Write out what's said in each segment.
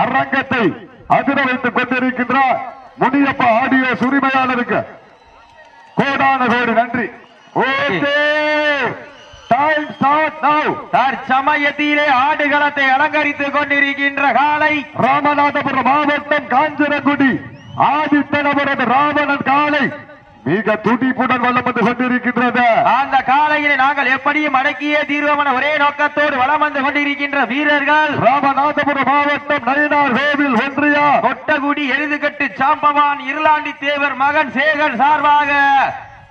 அரங்கத்தை அதிர வைத்துக் கொண்டிருக்கின்ற முனியப்பா ஆடியோ உரிமையாளருக்கு கோடான கோடி நன்றி. ஓகே. டைம் ஸ்டார்ட் நவ் தற்சமயத்திலே ஆடுகளத்தை அலங்கரித்துக் கொண்டிருக்கின்ற காலை ராமநாதபுரம் மாவட்டம் காஞ்சனகுடி ஆதித்தனபுரம் ராவணன் காலை. மிக துடிப்புடன் வளம் வந்து கொண்டிருக்கின்றது. அந்த காலையிலே நாங்கள் எப்படியும் அடக்கியே தீர்வோம் ஒரே நோக்கத்தோடு வலம் வந்து கொண்டிருக்கின்ற வீரர்கள். ராமநாதபுரம் மாவட்டம் நயினார் கோவில் ஒன்றியா. கொட்டகுடி எருதுகட்டு சாம்பவான் இருளாண்டி தேவர் மகன் சேகர் சார்பாக.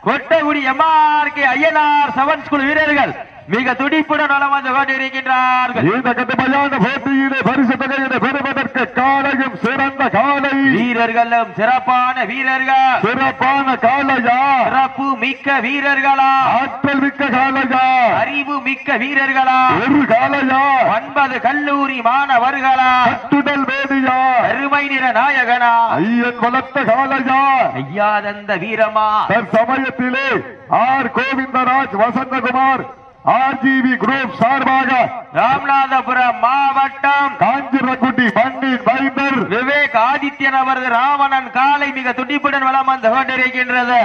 Kottakudi M R K Ayyanar seven school வீரர்கள். மிக துடிப்புடன் வலம் வந்து கொண்டிருக்கின்றார்கள். இந்த கடுமையான போட்டியிலே பரிசு தொகையினை பெறுவதற்கு காலையும் சிறந்த காலை. வீரர்களும் சிறப்பான வீரர்கள். சிறப்பான காலையா? சிறப்பு மிக்க வீரர்களா? ஆற்றல் மிக்க காலையா? அறிவு மிக்க வீரர்களா? ஒரு காலையா? ஒன்பது கல்லூரி மாணவர்களா? கட்டுடல் வேதியா? அருமை நிற நாயகனா? ஐயன் வளர்த்த காலையா? ஐயாதந்த வீரமா? தற்சமயத்திலே R Govindaraj Vasanthakumar R G V group சார்பாக ராமநாதபுரம் மாவட்டம் காஞ்சிரக்குடி மண்ணின் மைந்தர். விவேக் ஆதித்யன் அவரது ராவணன் காலை மிக துடிப்புடன் வலம் வந்து கொண்டிருக்கின்றது.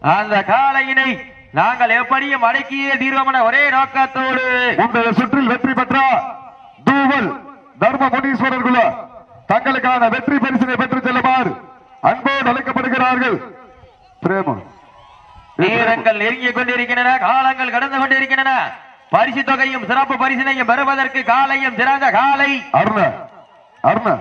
அந்த காலையினை நாங்கள் எப்படியும் அடக்கியே தீர்வோம் என ஒரே நோக்கத்தோடு. முந்தைய சுற்றில் வெற்றி பெற்ற தூவல் தர்ம முனீஸ்வரர் குல தங்களுக்கான வெற்றி பரிசினை பெற்றுச் செல்லுமாறு அன்போடு அழைக்கப்படுகிறார்கள். பிரேமம். நேரங்கள் நெருங்கிக் கொண்டிருக்கின்றன காலங்கள் கடந்து கொண்டிருக்கின்றன. பரிசு தொகையும் சிறப்பு பரிசினையும் பெறுவதற்கு காலையும் சிறந்த காலை. அருண அருண.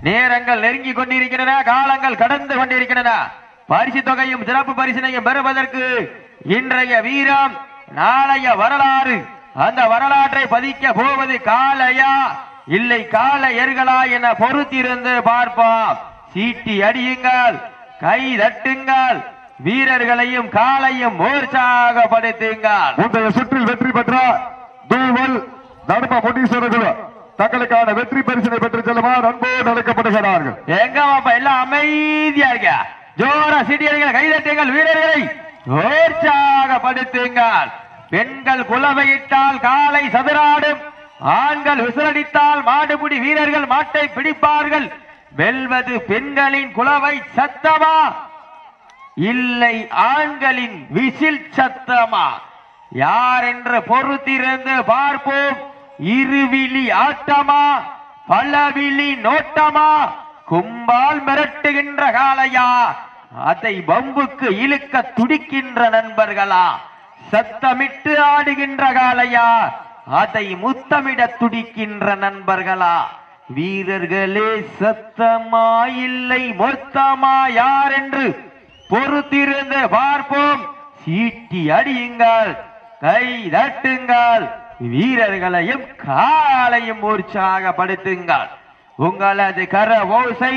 நேரங்கள் நெருங்கிக் கொண்டிருக்கின்றன காலங்கள் கடந்து கொண்டிருக்கின்றன. பரிசு தொகையும் சிறப்பு பரிசினையும் பெறுவதற்கு இன்றைய வீரம் நாளைய வரலாறு. அந்த வரலாற்றை பதிக்க போவது காளையா இல்லை காளையர்களா என பொறுத்திருந்து பார்ப்போம். சீட்டி அடியுங்கள். கை தட்டுங்கள். வீரர்களையும் காலையும் உற்சாகப்படுத்துங்கள் முந்தைய சுற்றில் வெற்றி பெற்ற தூவல் முனீஸ்வரர் குல தங்களுக்கான வெற்றி பரிசினை பெற்றுச் செல்லுமாறு அன்போடு அழைக்கப்படுகிறார்கள். எங்க பாப்பா எல்லாம் அமைதியா இருக்க ஜோர சிடியர்கள் கைதட்டுங்கள் வீரர்களை உற்சாகப்படுத்துங்கள் பெண்கள் குலவையிட்டால் காலை சதுராடும் ஆண்கள் விசிலடித்தால் மாடுபிடி வீரர்கள் மாட்டை பிடிப்பார்கள். வெல்வது பெண்களின் குலவை சத்தமா? இல்லை ஆண்களின் விசில் சத்தமா? யார் என்று பொறுத்திருந்து பார்ப்போம்? இருவிழி ஆட்டமா? பலவிழி நோட்டமா? கும்பால் மிரட்டுகின்ற காலையா அதை பம்புக்கு இழுக்க துடிக்கின்ற நண்பர்களா? சத்தமிட்டு ஆடுகின்ற காலையா அதை முத்தமிட துடிக்கின்ற நண்பர்களா? வீரர்களே சத்தமாயில்லை மொத்தமா யார் என்று பொறுத்திருந்து பார்ப்போம். சீட்டி அடியுங்கள் கை தட்டுங்கள் வீரர்களையும் காலையும் உற்சாகப்படுத்துங்கள் உங்களது கர ஓசை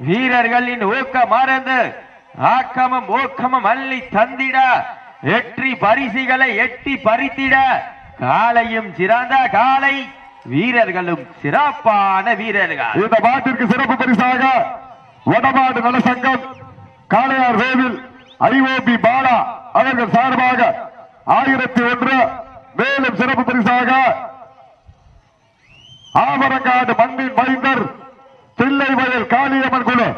வீரர்களின் ஊக்க மறந்து ஆக்கமும் ஊக்கமும் அள்ளி தந்திட வெற்றி பரிசுகளை எட்டி பறித்திட காலையும் சிறந்த காலை வீரர்களும் சிறப்பான வீரர்கள். இந்த மாட்டிற்கு சிறப்பு பரிசாக வடமாடு நலசங்கம் காளையார் வேவில் ஐஓபி பாலா அவர்கள் சார்பாக ஆயிரத்தி ஒன்று. மேலும் சிறப்பு பரிசாக ஆவரங்காடு மண்ணின் மைந்தர் தில்லை வயல் காளியம்மன் குழு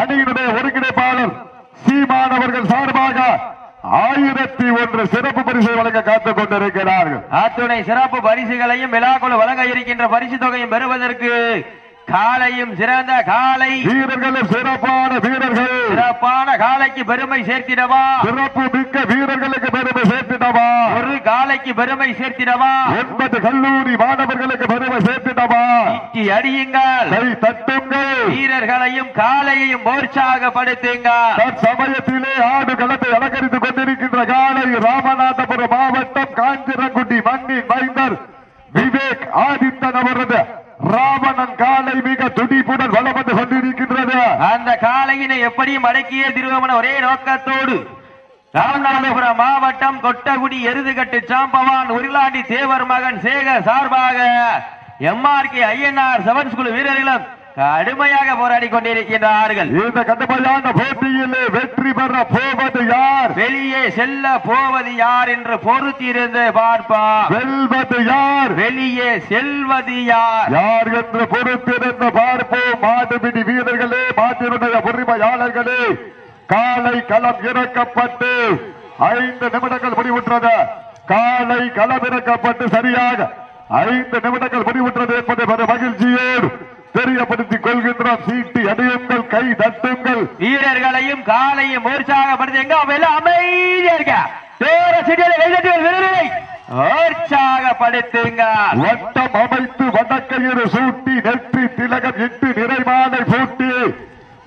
அணியினுடைய ஒருங்கிணைப்பாளர் சீமானவர்கள் சார்பாக ஆயிரத்தி ஒன்று சிறப்பு பரிசை வழங்க காத்துக் கொண்டிருக்கிறார்கள். அத்துணை சிறப்பு பரிசுகளையும் விழாக்குழு வழங்க இருக்கின்ற பரிசு தொகையும் பெறுவதற்கு காலையும் சிறந்த காலை வீரர்களும் சிறப்பான வீரர்கள். சிறப்பான காலைக்கு பெருமை சேர்த்திடவா? சிறப்பு மிக்க வீரர்களுக்கு பெருமை சேர்த்திடவா? ஒரு காலைக்கு பெருமை சேர்த்திடவா? ஒன்பது கல்லூரி மாணவர்களுக்கு பெருமை சேர்த்திடவா? ஈட்டி அடியுங்கள். கை தட்டுங்கள். வீரர்களையும் காலையையும் உற்சாகப்படுத்துங்கள் தற்சமயத்திலே ஆடு களத்தை அலங்கரித்துக் கொண்டிருக்கின்ற காலை ராமநாதபுரம் மாவட்டம் காஞ்சிரங்குடி மண்ணின் மைந்தர் விவேக் ஆதித்தன் அவரது ராவணன் காலை மிக துடிப்புடன் வளப்பட்டு கொண்டிருக்கின்றது அந்த காலையினை எப்படியும் அடக்கியே திருவமன ஒரே நோக்கத்தோடு ராமநாதபுரம் மாவட்டம் கொட்டகுடி எருதுகட்டு சாம்பவான் உருளாண்டி தேவர் மகன் சேகர் சார்பாக எம்ஆர்கே ஐஎன்ஆர் செவன் ஸ்கூல் வீரர்களும் கடுமையாக போராடி கொண்டிருக்கின்றார்கள் இந்த கடுமையான போட்டியிலே வெற்றி பெற போவது யார்? வெளியே செல்ல போவது யார் என்று பொறுத்திருந்து பார்ப்பார் வெல்வது யார்? வெளியே செல்வது யார்? யார் என்று பொறுத்திருந்து பார்ப்போம். மாடுபிடி வீரர்களே மாட்டினுடைய உரிமையாளர்களே. காலை களம் இறக்கப்பட்டு ஐந்து நிமிடங்கள் முடிவுற்றது. காலை களம் இறக்கப்பட்டு சரியாக ஐந்து நிமிடங்கள் முடிவுற்றது என்பதை மகிழ்ச்சியோடு. தெரியப்படுத்திக் கொள்கின்றோம். சீட்டி அடியுங்கள் கை தட்டுங்கள். வீரர்களையும் காலையும் உற்சாகப்படுத்துங்க எல்லாம் அமைதியா இருக்க. தூர சிட்டியில வெளிநாட்டு வீரர்களை உற்சாகப்படுத்துங்க வட்டம் அமைத்து வடக்கயிறு சூட்டி நெற்றி திலகம் இட்டு நிறைமாலை பூட்டி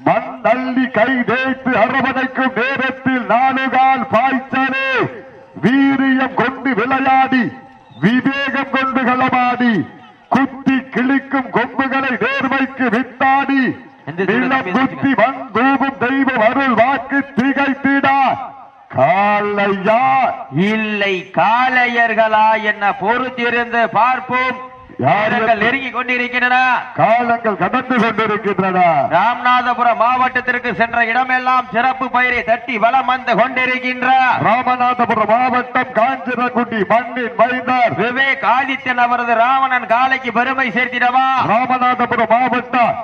மண் அள்ளி கை தேய்த்து அரவணைக்கும் நேரத்தில் நாலுகால் பாய்ச்சலே. வீரியம் கொண்டு விளையாடி விவேகம் கொண்டு களமாடி குத்தி கிழிக்கும் கொம்புகளை நேர்மைக்கு வித்தாடி மண் தூபம் தெய்வம் அருள் வாக்கு திகைத்திடா. காலையா? இல்லை காளையர்களா என்ன பொறுத்திருந்து பார்ப்போம். வீரர்கள் நெருங்கி கொண்டிருக்கின்றன. காலங்கள் கடந்து கொண்டிருக்கின்றன. ராமநாதபுரம் மாவட்டத்திற்கு சென்ற இடமெல்லாம் சிறப்பு பயிரை தட்டி வலம் வந்து கொண்டிருக்கின்ற. ராமநாதபுரம் மாவட்டம் காஞ்சிரகுண்டி மண்ணின் மைந்தர். விவேக் ஆதித்யன் அவரது ராவணன் காலைக்கு பெருமை சேர்த்திடவா? ராமநாதபுரம் மாவட்டம்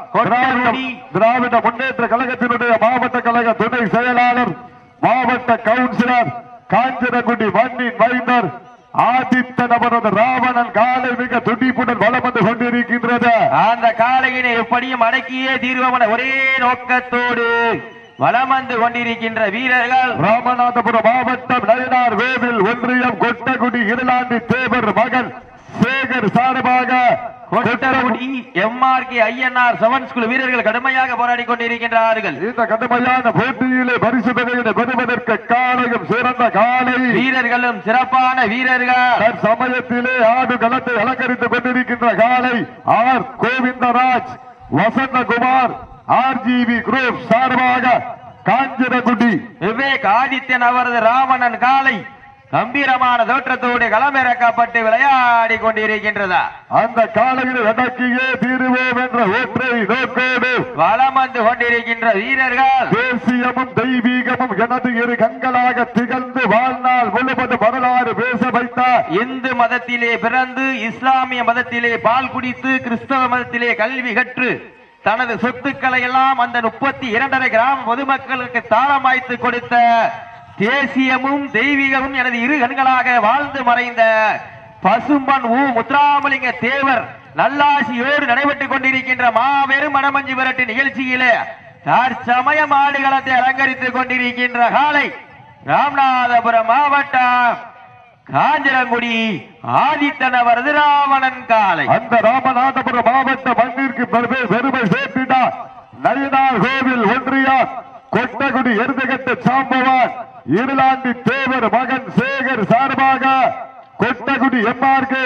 திராவிட முன்னேற்ற கழகத்தினுடைய மாவட்ட கழக துணை செயலாளர் மாவட்ட கவுன்சிலர் காஞ்சிரகுண்டி மண்ணின் மைந்தர் ஆதித்தன் அவரது ராவணன் காலை மிக துடிப்புடன் வலம் வந்து கொண்டிருக்கின்றது. அந்த காளையினை எப்படியும் அடக்கியே தீர்வமன ஒரே நோக்கத்தோடு வலம் வந்து கொண்டிருக்கின்ற வீரர்கள். ராமநாதபுரம் மாவட்டம் நயனார் வேவில் ஒன்றியம் கொட்டகுடி இருளாண்டி தேவர் மகன் சேகர் சார்பாக Kottakudi M R K I N R seven school வீரர்கள் கடுமையாக போராடி கொண்டிருக்கின்றார்கள். இந்த கடுமையான போட்டியிலே பரிசு பெறுவதற்கு காலையும் சிறந்த காலை. வீரர்களும் சிறப்பான வீரர்கள். சமயத்திலே ஆடு களத்தை அலங்கரித்துக் கொண்டிருக்கின்ற காலை R Govindaraj Vasanthakumar R G V group சார்பாக காஞ்சிரகுடி. விவேக் ஆதித்யன் அவரது ராவணன் காலை கம்பீரமான தோற்றத்தோடு களமிறக்கப்பட்டு விளையாடி கொண்டிருக்கின்றதா? அந்த காலையில் அடக்கியே தீருவோம் என்ற ஒற்றை நோக்கோடு வலம் வந்து கொண்டிருக்கின்ற வீரர்கள். தேசியமும் தெய்வீகமும் எனது இரு கண்களாக திகழ்ந்து வாழ்நாள் முழுவதும் வரலாறு பேச வைத்தார். இந்து மதத்திலே பிறந்து இஸ்லாமிய மதத்திலே பால் குடித்து கிறிஸ்தவ மதத்திலே கல்வி கற்று தனது சொத்துக்களை எல்லாம் அந்த முப்பத்தி இரண்டரை கிராம பொதுமக்களுக்கு தாளமாய்த்து கொடுத்த தேசியமும் தெய்வீகமும் எனது இரு கண்களாக வாழ்ந்து மறைந்த பசும்பன் ஊ முத்துராமலிங்க தேவர் நல்லாசியோடு நடைபெற்றுக் கொண்டிருக்கின்ற மாபெரும் மனமஞ்சு விரட்டு நிகழ்ச்சியிலே தற்சமய ஆடுகளத்தை அலங்கரித்துக் கொண்டிருக்கின்ற காலை ராமநாதபுரம் மாவட்டம் காஞ்சிரங்குடி ஆதித்தன வரது ராவணன் காலை. அந்த ராமநாதபுரம் மாவட்ட மண்ணிற்கு பெருமை பெருமை சேர்த்தினார் கோவில் ஒன்றியார். கொட்டகுடி எருதுகட்டு சாம்பவான் இருளாண்டி தேவர் மகன் சேகர் சார்பாக கொட்டகுடி எம்ஆர்கே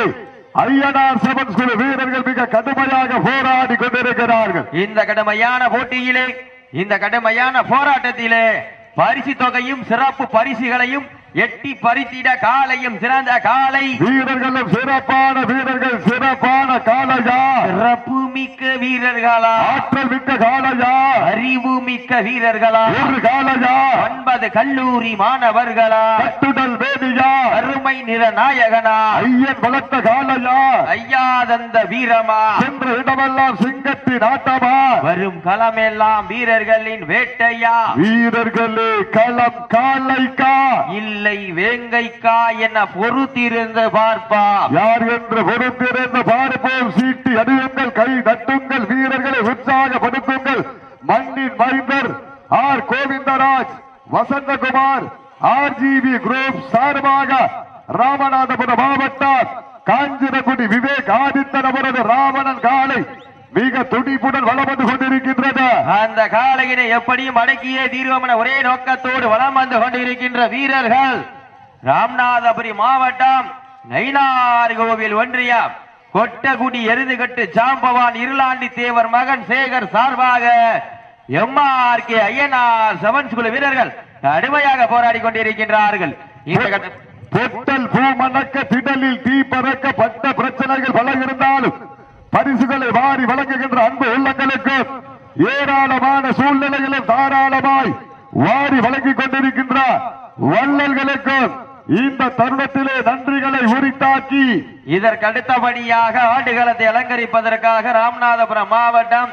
ஐயனார் செவன் குழு வீரர்கள் மிக கடுமையாக போராடி கொண்டிருக்கிறார்கள். இந்த கடுமையான போட்டியிலே இந்த கடுமையான போராட்டத்திலே பரிசு தொகையும் சிறப்பு பரிசுகளையும் எட்டி பறித்திட காலையும் சிறந்த காலை. வீரர்களும் சிறப்பான வீரர்கள் சிறப்பான காலையா சிறப்பு மிக்க வீரர்களா? ஆற்றல் மிக்க காலையா அறிவு மிக்க வீரர்களா? ஒரு காலையா ஒன்பது கல்லூரி மாணவர்களா? கட்டுடல் வேதியா அருமை நிற நாயகனா? ஐயன் வளர்த்த காலையா ஐயாதந்த வீரமா? சென்ற இடமெல்லாம் சிங்கத்தின் ஆட்டமா? வரும் களமெல்லாம் வீரர்களின் வேட்டையா? வீரர்களே களம் காலைக்கா இல்லை வேங்கைக்கா என பொறுத்திருந்து பார்ப்பா. யார் என்று பொறுத்திருந்து பார்ப்போம். சீட்டி அடியுங்கள் கை தட்டுங்கள் வீரர்களை உற்சாகப்படுத்துங்கள் மண்ணின் மைந்தர் R Govindaraj Vasanthakumar R G B group சார்பாக ராமநாதபுரம் மாவட்டம் காஞ்சிரகுடி விவேக் ஆதித்தன் அவரது ராவணன் காலை மிக துடிப்புடன் வளம் வந்து கொண்டிருக்கின்றது. அந்த காலையினை எப்படியும் அடக்கியே தீர்வம் என ஒரே நோக்கத்தோடு வளம் வந்து கொண்டிருக்கின்ற வீரர்கள். ராமநாதபுரி மாவட்டம் நைனார் கோவில் ஒன்றியம். கொட்டகுடி எருதுகட்டு சாம்பவான் இருளாண்டி தேவர் மகன் சேகர் சார்பாக எம்ஆர்கே ஐயனார் செவன் குழு வீரர்கள் கடுமையாக போராடி கொண்டிருக்கின்றார்கள். பொட்டல் பூ மணக்க திடலில் தீ பறக்க பட்ட பிரச்சனைகள் பல இருந்தாலும் பரிசுகளை வாரி வழங்குகின்ற அன்பு உள்ளங்களுக்கும் ஏராளமான சூழ்நிலைகளும் தாராளமாய் வாரி வழங்கிக் கொண்டிருக்கின்ற வள்ளல்களுக்கும் இந்த தருணத்திலே நன்றிகளை உரித்தாக்கி இதற்கு அடுத்தபடியாக ஆண்டுகளத்தை அலங்கரிப்பதற்காக ராமநாதபுரம் மாவட்டம்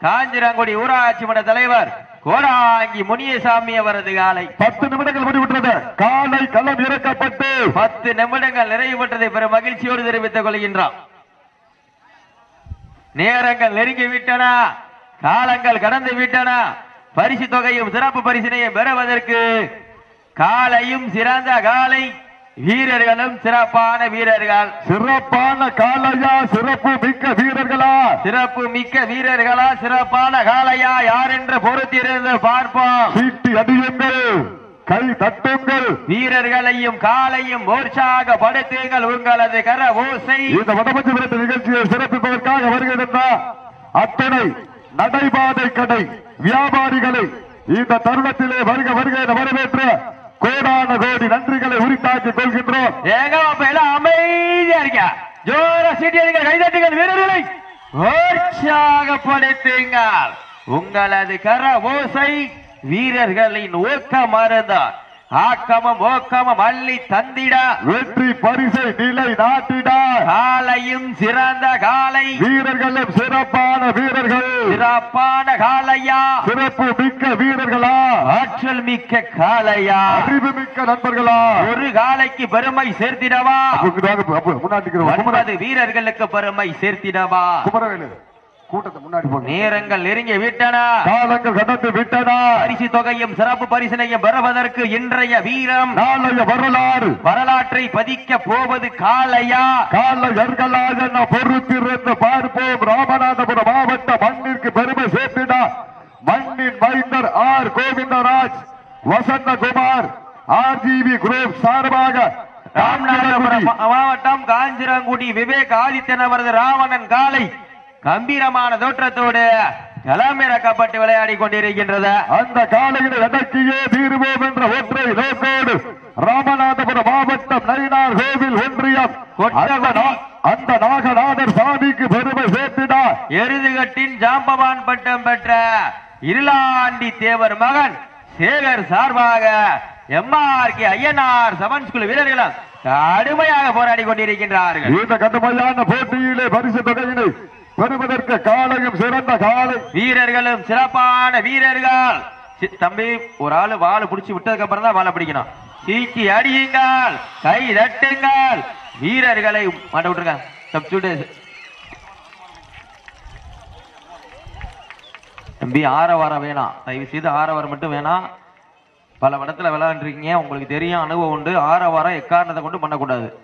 காஞ்சிரங்குடி ஊராட்சி மன்ற தலைவர் கோடாங்கி முனியசாமி அவரது காலை. பத்து நிமிடங்கள் முடிவுற்றது. காலை களம் இறக்கப்பட்டு பத்து நிமிடங்கள் நிறைவு பெற்றதை. பெரும் மகிழ்ச்சியோடு தெரிவித்துக் கொள்கின்றோம். நேரங்கள் நெருங்கி விட்டன. காலங்கள் கடந்து விட்டன. பரிசு தொகையும் சிறப்பு பரிசினையும் பெறுவதற்கு காலையும் சிறந்த காலை. வீரர்களும் சிறப்பான வீரர்கள். சிறப்பான காலையா சிறப்பு மிக்க வீரர்களா? சிறப்பு மிக்க வீரர்களா சிறப்பான காளையா யார் என்று பொறுத்திருந்து பார்ப்போம். சீட்டி அடியுங்கள் கை தட்டுங்கள். வீரர்களையும் காலையும் உற்சாகப்படுத்துங்கள் உங்களது கர ஓசை. இந்த வடமஞ்சு விரட்டு நிகழ்ச்சியை சிறப்பிப்பதற்காக வருகின்ற அத்தனை நடைபாதை கடை வியாபாரிகளை இந்த தருணத்திலே வருக வருக வரவேற்று கோடான கோடி நன்றிகளை உரித்தாக்கி கொள்கின்றோம். ஏங்க அப்ப எல்லாம் அமைதியா இருக்க ஜோர சீட்டியர்கள் கைதட்டுங்கள் வீரர்களை. உற்சாகப்படுத்துங்கள் உங்களது கர ஓசை வீரர்களின் ஊக்கம் மருந்தார் ஆக்கமும் ஓக்கமும் அள்ளி தந்திட. வெற்றி பரிசை நிலை நாட்டிட. காலையும் சிறந்த காலை. வீரர்களும் சிறப்பான வீரர்கள். சிறப்பான காலையா. சிறப்பு மிக்க வீரர்களா. ஆற்றல் மிக்க காலையா. அறிவு மிக்க நண்பர்களா. ஒரு காலைக்கு பெருமை சேர்த்திடவா. முன்னாடி வீரர்களுக்கு பெருமை சேர்த்திடவா. குமரவேலு. கூட்டத்தை முன்னாடி நேரங்கள் நெருங்கி விட்டன. காலங்கள் கடந்து விட்டன. பரிசு தொகையும் சிறப்பு பரிசினையும் பெறுவதற்கு இன்றைய வீரம் நாளைய வரலாறு. வரலாற்றை பதிக்க போவது காலையா காலையர்களா என்ன பொறுத்திருந்து பார்ப்போம். ராமநாதபுரம் மாவட்ட மண்ணிற்கு பெருமை சேர்த்திட. மண்ணின் மைந்தர் R. Govindaraj Vasanthakumar R G V group சார்பாக ராமநாதபுரம் மாவட்டம் காஞ்சிரங்குடி விவேக் ஆதித்தன் அவரது ராவணன் காலை கம்பீரமான தோற்றத்தோடு களமிறக்கப்பட்டு விளையாடி கொண்டிருக்கின்றது. அந்த காலையில் அடக்கியே தீருவோம் என்ற ஒற்றை நோக்கோடு ராமநாதபுரம் மாவட்டம் நயினார் கோவில் ஒன்றியம். அந்த நாகநாதர் சாமிக்கு பெருமை சேர்த்திட எருதுகட்டின் ஜாம்பவான் பட்டம் பெற்ற இருளாண்டி தேவர் மகன் சேகர் சார்பாக எம்ஆர்கே ஐயனார் சமன் ஸ்கூல் வீரர்களும் கடுமையாக போராடி கொண்டிருக்கின்றார்கள். இந்த கடுமையான போட்டியிலே பரிசு தொகையினை பெறுவதற்கு காலையும் சிறந்த காலை. வீரர்களும் சிறப்பான வீரர்கள். தம்பி ஒரு ஆளு வாழை பிடிச்சி விட்டதுக்கு அப்புறம் தான் வாழை பிடிக்கணும். சீக்கி அடியுங்கள் கை தட்டுங்கள். வீரர்களை மாட்ட விட்டுருங்க. சப்ஸ்டியூட் தம்பி ஆரவாரம் வேணாம். தயவு செய்து ஆரவாரம் மட்டும் வேணாம். பல இடத்துல விளையாண்டுருக்கீங்க. உங்களுக்கு தெரியும் அனுபவம் உண்டு. ஆரவாரம் எக்காரணத்தை கொண்டு பண்ணக்கூடாது.